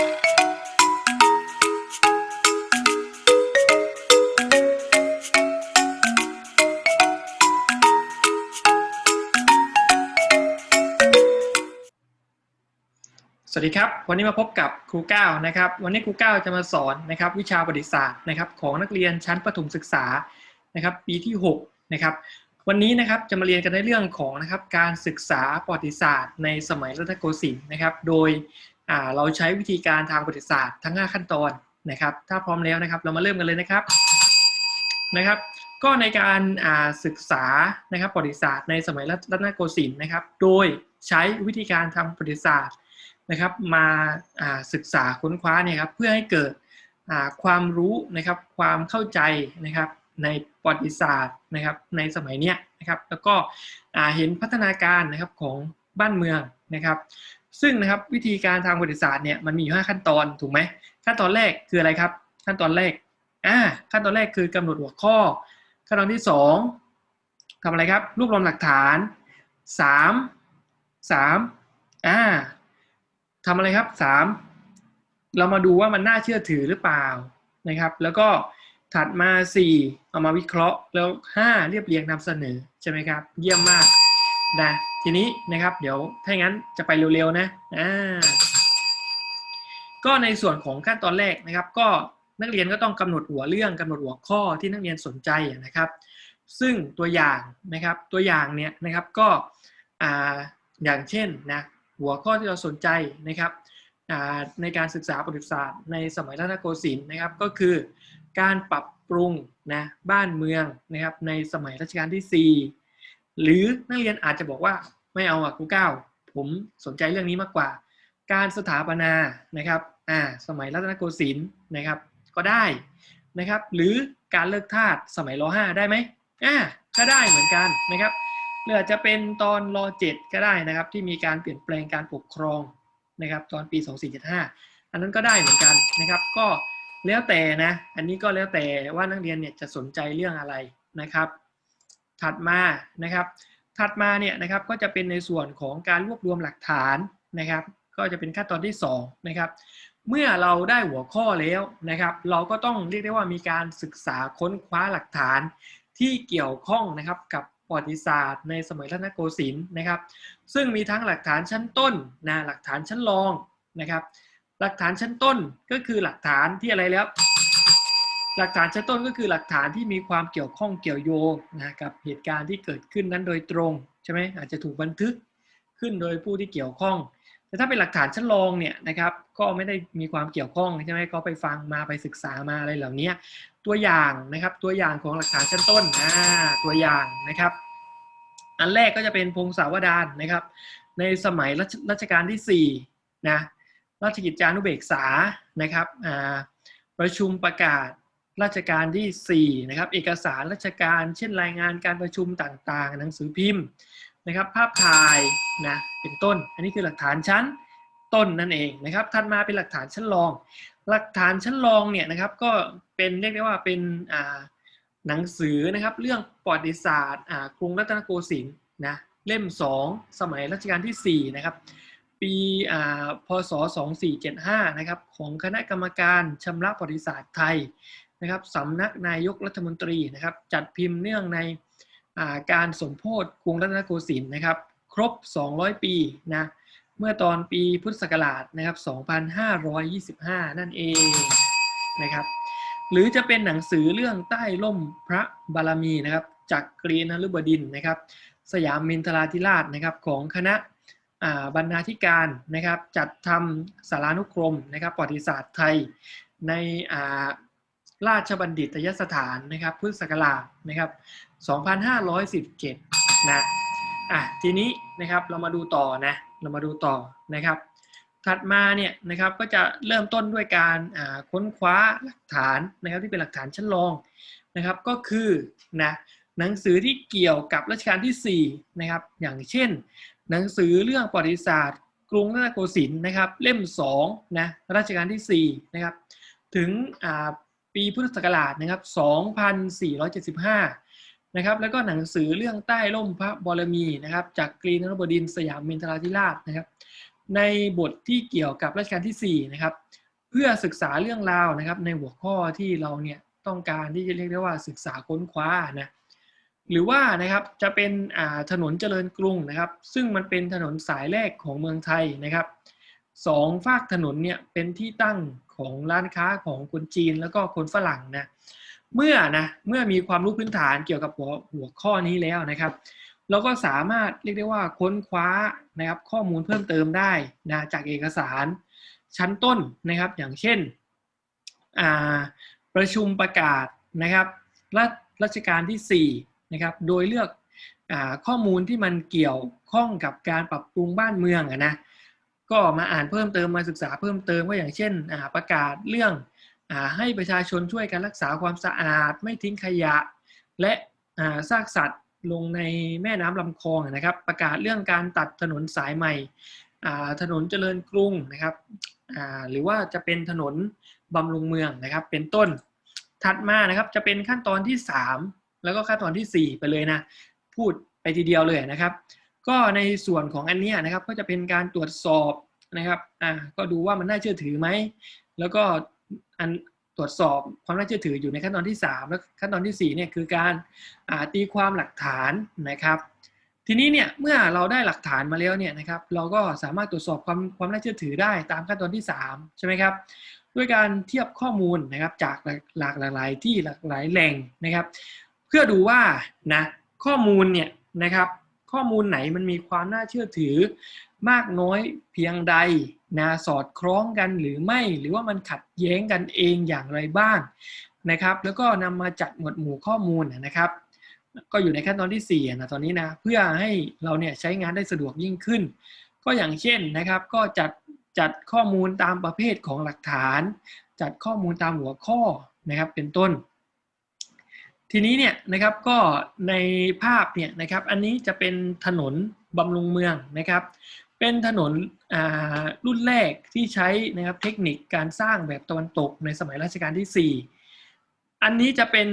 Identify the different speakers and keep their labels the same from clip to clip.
Speaker 1: สวัสดีครับ วันนี้มาพบกับครูก้าวนะครับ วันนี้ครูก้าวจะมาสอนนะครับวิชาประวัติศาสตร์นะครับของนักเรียนชั้นประถมศึกษานะครับปีที่6นะครับวันนี้นะครับจะมาเรียนกันในเรื่องของนะครับการศึกษาประวัติศาสตร์ในสมัยรัตนโกสินทร์นะครับ โดย เราใช้วิธีการทางประวัติศาสตร์ทั้ง 5 ขั้นตอนนะครับ ถ้าพร้อมแล้วนะครับ เรามาเริ่มกันเลยนะครับนะครับ ก็ในการาศึกษานะครับประวัติศาสตร์ในสมัยรัตนโกสินทร์นะครับ โดยใช้วิธีการทางประวัติศาสตร์นะครับ มาศึกษาค้นคว้าเนี่ยครับเพื่อให้เกิดความรู้นะครับความเข้าใจนะครับในประวัติศาสตร์นะครับในสมัยเนี้ยนะครับ แล้วก็เห็นพัฒนาการนะครับของบ้านเมืองนะครับ ซึ่งนะครับวิธีการทางประวัติศาสตร์เนี่ยมันมีอยู่5ขั้นตอนถูกไหมขั้นตอนแรกคืออะไรครับ ขั้นตอนแรกอ่าขั้นตอนแรกคือกำหนดหัวข้อ ขั้นตอนที่ 2ทำอะไรครับรวบรวมหลักฐาน 3 3อ่าทำอะไรครับ 3 เรามาดูว่ามันน่าเชื่อถือหรือเปล่านะครับ แล้วก็ถัดมา 4 เอามาวิเคราะห์แล้ว 5 เรียบเรียงนำเสนอใช่ไหมครับ เยี่ยมมากนะ ทีนี้นะครับเดี๋ยวถ้าอย่างนั้นจะไปเร็วๆนะอ่าก็ในส่วนของขั้นตอนแรกนะครับ ก็นักเรียนก็ต้องกำหนดหัวเรื่องกำหนดหัวข้อที่นักเรียนสนใจนะครับ ซึ่งตัวอย่างนะครับตัวอย่างเนี่ยนะครับก็อ่าอย่างเช่นนะหัวข้อที่เราสนใจนะครับในการศึกษาประวัติศาสตร์ในสมัยรัตนโกสินทร์นะครับก็คือการปรับปรุงนะบ้านเมืองนะครับในสมัยรัชกาลที่4 หรือนักเรียนอาจจะบอกว่าไม่เอาอะครูเก้าผมสนใจเรื่องนี้มากกว่า การสถาปนานะครับอ่าสมัยรัตนโกสินทร์นะครับก็ได้นะครับ หรือการเลิกทาสสมัยร5ได้ไหมอ่าก็ได้เหมือนกันนะครับหรืออาจจะเป็นตอนร7ก็ได้นะครับ ที่มีการเปลี่ยนแปลงการปกครองนะครับ ตอนปี 2475 อันนั้นก็ได้เหมือนกันนะครับ ก็แล้วแต่นะ อันนี้ก็แล้วแต่ว่านักเรียนเนี่ยจะสนใจเรื่องอะไรนะครับ ถัดมานะครับ ถัดมาเนี่ยนะครับก็จะเป็นในส่วนของการรวบรวมหลักฐานนะครับ ก็จะเป็นขั้นตอนที่2นะครับเมื่อเราได้หัวข้อแล้วนะครับ เราก็ต้องเรียกได้ว่ามีการศึกษาค้นคว้าหลักฐานที่เกี่ยวข้องนะครับกับประวัติศาสตร์ในสมัยรัตนโกสินทร์นะครับ ซึ่งมีทั้งหลักฐานชั้นต้นนะหลักฐานชั้นรองนะครับ หลักฐานชั้นต้นก็คือหลักฐานที่อะไรแล้ว หลักฐานชั้นต้นก็คือหลักฐานที่มีความเกี่ยวข้องเกี่ยวโยงนะกับเหตุการณ์ที่เกิดขึ้นนั้นโดยตรงใช่ไหมอาจจะถูกบันทึกขึ้นโดยผู้ที่เกี่ยวข้อง แต่ถ้าเป็นหลักฐานชั้นรองเนี่ยนะครับก็ไม่ได้มีความเกี่ยวข้องใช่ไหมก็ไปฟังมาไปศึกษามาอะไรเหล่านี้ตัวอย่างนะครับตัวอย่างของหลักฐานชั้นต้นอ่าตัวอย่างนะครับ อันแรกก็จะเป็นพงศาวดารนะครับ ในสมัยรัชกาลที่4นะราชกิจจานุเบกษานะครับประชุมประกาศ ราชการที่ 4 นะครับ เอกสารราชการเช่นรายงานการประชุมต่างๆ หนังสือพิมพ์นะครับ ภาพถ่ายนะเป็นต้น อันนี้คือหลักฐานชั้นต้นนั่นเองนะครับถัดมาเป็นหลักฐานชั้นรอง หลักฐานชั้นรองเนี่ยนะครับก็เป็นเรียกได้ว่าเป็นหนังสือนะครับ เรื่องประวัติศาสตร์กรุงรัตนโกสินทร์นะเล่ม 2 สมัยรัชกาลที่ 4 นะครับ ปีพศ 2475 นะครับ ของคณะกรรมการชำระประวัติศาสตร์ไทย นะครับสำนักนายกรัฐมนตรีนะครับ จัดพิมพ์เนื่องในการสมโพธิกรุงรัตนโกสินทร์นะครับ ครบ 200 ปีนะเมื่อตอนปีพุทธศักราชนะครับ 2525 นั่นเองนะครับ หรือจะเป็นหนังสือเรื่องใต้ล่มพระบารมีนะครับจากกรีนฤบดินนะครับ สยามมินทราธิราชนะครับของคณะบรรณาธิการนะครับ จัดทำสารานุกรมนะครับประวัติศาสตร์ไทยใน ราชบัณฑิตยสถานนะครับพุทธศักราชนะครับ 2517 นะอะทีนี้นะครับเรามาดูต่อนะเรามาดูต่อนะครับ ถัดมาเนี่ยนะครับก็จะเริ่มต้นด้วยการค้นคว้าหลักฐานนะครับที่เป็นหลักฐานชั้นรองนะครับก็คือนะหนังสือที่เกี่ยวกับรัชกาลที่4นะครับอย่างเช่น หนังสือเรื่องประวัติศาสตร์ กรุงรัตนโกสินทร์นะครับเล่ม2นะรัชกาลที่4นะครับถึง ปีพุทธศักราชนะครับ 2475 นะครับ แล้วก็หนังสือเรื่องใต้ร่มพระบรมีนะครับ จากกรีนรบดินสยามมินทราธิราชนะครับ ในบทที่เกี่ยวกับรัชกาลที่ 4 นะครับ เพื่อศึกษาเรื่องราวนะครับ ในหัวข้อที่เราเนี่ยต้องการที่จะเรียกได้ว่าศึกษาค้นคว้านะหรือว่านะครับจะเป็นถนนเจริญกรุงนะครับ ซึ่งมันเป็นถนนสายแรกของเมืองไทยนะครับ สองฝากถนนเนี่ยเป็นที่ตั้งของร้านค้าของคนจีนแล้วก็คนฝรั่งนะเมื่อนะเมื่อมีความรู้พื้นฐานเกี่ยวกับหัวหัวข้อนี้แล้วนะครับเราก็สามารถเรียกได้ว่าค้นคว้านะครับข้อมูลเพิ่มเติมได้นะจากเอกสารชั้นต้นนะครับอย่างเช่นประชุมประกาศนะครับรัชรัชการที่4นะครับโดยเลือกอข้อมูลที่มันเกี่ยวข้องกับการปรับปรุงบ้านเมืองนะ ก็มาอ่านเพิ่มเติมมาศึกษาเพิ่มเติมก็อย่างเช่นประกาศเรื่องอให้ประชาชนช่วยกันรักษาความสะอาด ไม่ทิ้งขยะ และซากสัตว์ลงในแม่น้ำลำคลองนะครับ ประกาศเรื่องการตัดถนนสายใหม่ถนนเจริญกรุงนะครับหรือว่าจะเป็นถนนบำรุงเมืองนะครับ เป็นต้นถัดมานะครับจะเป็นขั้นตอนที่ 3 แล้วก็ขั้นตอนที่ 4 ไปเลยนะ พูดไปทีเดียวเลยนะครับ ก็ในส่วนของอันนี้นะครับก็จะเป็นการตรวจสอบนะครับอ่าก็ดูว่ามันน่าเชื่อถือไหมแล้วก็อันตรวจสอบความน่าเชื่อถืออยู่ในขั้นตอนที่ 3 แล้วขั้นตอนที่4เนี่ยคือการตีความหลักฐานนะครับ ทีนี้เนี่ยเมื่อเราได้หลักฐานมาแล้วเนี่ยนะครับเราก็สามารถตรวจสอบความความน่าเชื่อถือได้ตามขั้นตอนที่ 3 ใช่ไหมครับด้วยการเทียบข้อมูลนะครับจากหลากหลายที่หลากหลายแหล่งนะครับ เพื่อดูว่านะข้อมูลเนี่ยนะครับ ข้อมูลไหนมันมีความน่าเชื่อถือมากน้อยเพียงใดนะสอดคล้องกันหรือไม่หรือว่ามันขัดแย้งกันเองอย่างไรบ้างนะครับ แล้วก็นำมาจัดหมวดหมู่ข้อมูลนะครับ ก็อยู่ในขั้นตอนที่4นะตอนนี้นะเพื่อให้เราเนี่ยใช้งานได้สะดวกยิ่งขึ้น ก็อย่างเช่นนะครับก็จัดจัดข้อมูลตามประเภทของหลักฐาน จัดข้อมูลตามหัวข้อนะครับเป็นต้น ทีนี้เนี่ยนะครับก็ในภาพเนี่ยนะครับอันนี้จะเป็นถนนบำรุงเมืองนะครับ เป็นถนนรุ่นแรกที่ใช้นะครับเทคนิคการสร้างแบบตะวันตกในสมัยรัชกาลที่ 4 อันนี้จะเป็น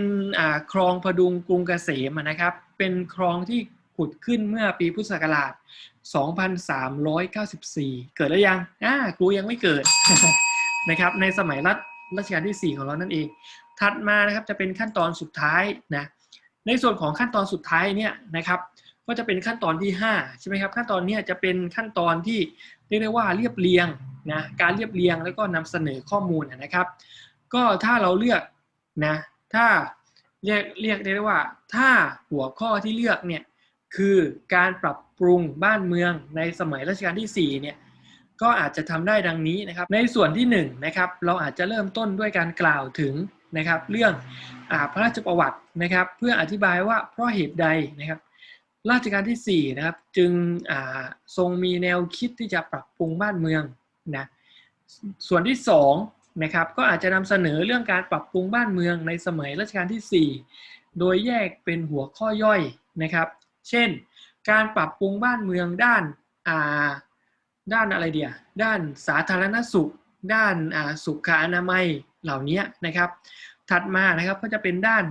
Speaker 1: คลองพดุงกรุงเกษมนะครับ เป็นคลองที่ขุดขึ้นเมื่อปีพุทธศักราช 2394 เกิดแล้วยังอ่ากูยังไม่เกิดนะครับในสมัยรัชรัชกาลที่ 4 ของเรานั่นเอง ถัดมานะครับจะเป็นขั้นตอนสุดท้ายนะในส่วนของขั้นตอนสุดท้ายเนี่ยนะครับก็จะเป็นขั้นตอนที่5ใช่ไหมครับขั้นตอนนี้จะเป็นขั้นตอนที่เรียกได้ว่าเรียบเรียงนะการเรียบเรียงแล้วก็นำเสนอข้อมูลนะครับ ก็ถ้าเราเลือกนะถ้าเรียกเรียกได้ว่าถ้าหัวข้อที่เลือกเนี่ยคือการปรับปรุงบ้านเมืองในสมัยรัชกาลที่4เนี่ยก็อาจจะทำได้ดังนี้นะครับในส่วนที่1นะครับเราอาจจะเริ่มต้นด้วยการกล่าวถึง นะครับเรื่องอพระราชประวัตินะครับ เพื่ออธิบายว่าเพราะเหตุใดนะครับราชการที่4นะครับจึงทรงมีแนวคิดที่จะปรับปรุงบ้านเมืองนะส่วนที่2นะครับก็อาจจะนำเสนอเรื่องการปรับปรุงบ้านเมืองในสมัยรัชกาลที่ 4 โดยแยกเป็นหัวข้อย่อยนะครับ เช่น การปรับปรุงบ้านเมืองด้านาด้านอะไรเดียด้านสาธารณสุข ด้านสุขอนามัยเหล่านี้นะครับ ถัดมานะครับก็จะเป็นด้าน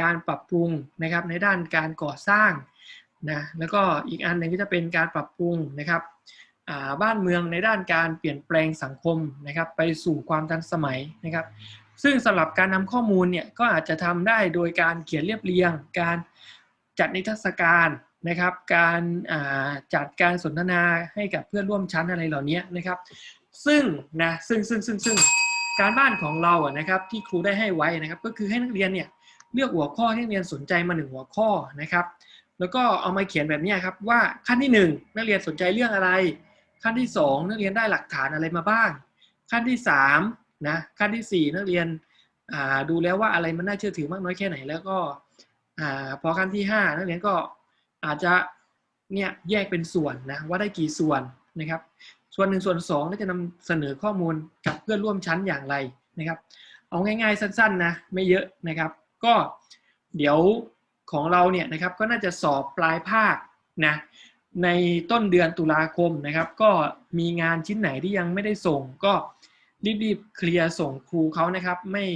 Speaker 1: การปรับปรุงนะครับในด้านการก่อสร้างนะแล้วก็อีกอันหนึ่งก็จะเป็นการปรับปรุงนะครับบ้านเมืองในด้านการเปลี่ยนแปลงสังคมนะครับไปสู่ความทันสมัยนะครับ ซึ่งสำหรับการนำข้อมูลเนี่ยก็อาจจะทำได้โดยการเขียนเรียบเรียง การจัดนิทรรศการนะครับ การจัดการสนทนาให้กับเพื่อนร่วมชั้นอะไรเหล่านี้นะครับ ซึ่งนะซึ่งซึ่งซึ่งซึ่งการบ้านของเราอะนะครับที่ครูได้ให้ไว้นะครับ ก็คือให้นักเรียนเนี่ยเลือกหัวข้อที่นักเรียนสนใจมาหนึ่งหัวข้อนะครับ แล้วก็เอามาเขียนแบบนี้ครับว่าขั้นที่ 1 นักเรียนสนใจเรื่องอะไร ขั้นที่ 2 นักเรียนได้หลักฐานอะไรมาบ้าง ขั้นที่3นะขั้นที่ 4 นักเรียนดูแล้วว่าอะไรมันน่าเชื่อถือมากน้อยแค่ไหน แล้วก็พอขั้นที่ 5 นักเรียนก็อาจจะเนี่ยแยกเป็นส่วนนะว่าได้กี่ส่วน นะครับ ส่วนหนึ่งส่วนสองก็จะนำเสนอข้อมูลกับเพื่อนร่วมชั้นอย่างไรนะครับ เอาง่ายๆสั้นๆนะไม่เยอะนะครับ ก็เดี๋ยวของเราเนี่ยนะครับก็น่าจะสอบปลายภาคนะในต้นเดือนตุลาคมนะครับ ก็มีงานชิ้นไหนที่ยังไม่ได้ส่ง ก็รีบๆเคลียร์ส่งครูเขานะครับไม่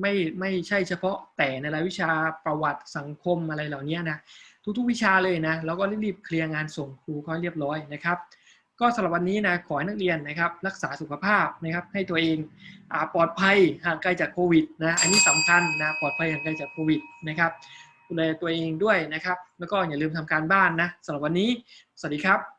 Speaker 1: ไม่ไม่ใช่เฉพาะแต่ในรายวิชาประวัติสังคมอะไรเหล่านี้นะทุกๆวิชาเลยนะแล้วก็รีบๆเคลียร์งานส่งครูเขาเรียบร้อยนะครับ ก็สำหรับวันนี้นะขอให้นักเรียนนะครับรักษาสุขภาพนะครับให้ตัวเองอปลอดภัยห่างไกลจากโควิดนะอันนี้สำคัญนะปลอดภัยห่างไกลจากโควิดนะครับดูแลตัวเองด้วยนะครับ แล้วก็อย่าลืมทำการบ้านนะสำหรับวันนี้ สวัสดีครับ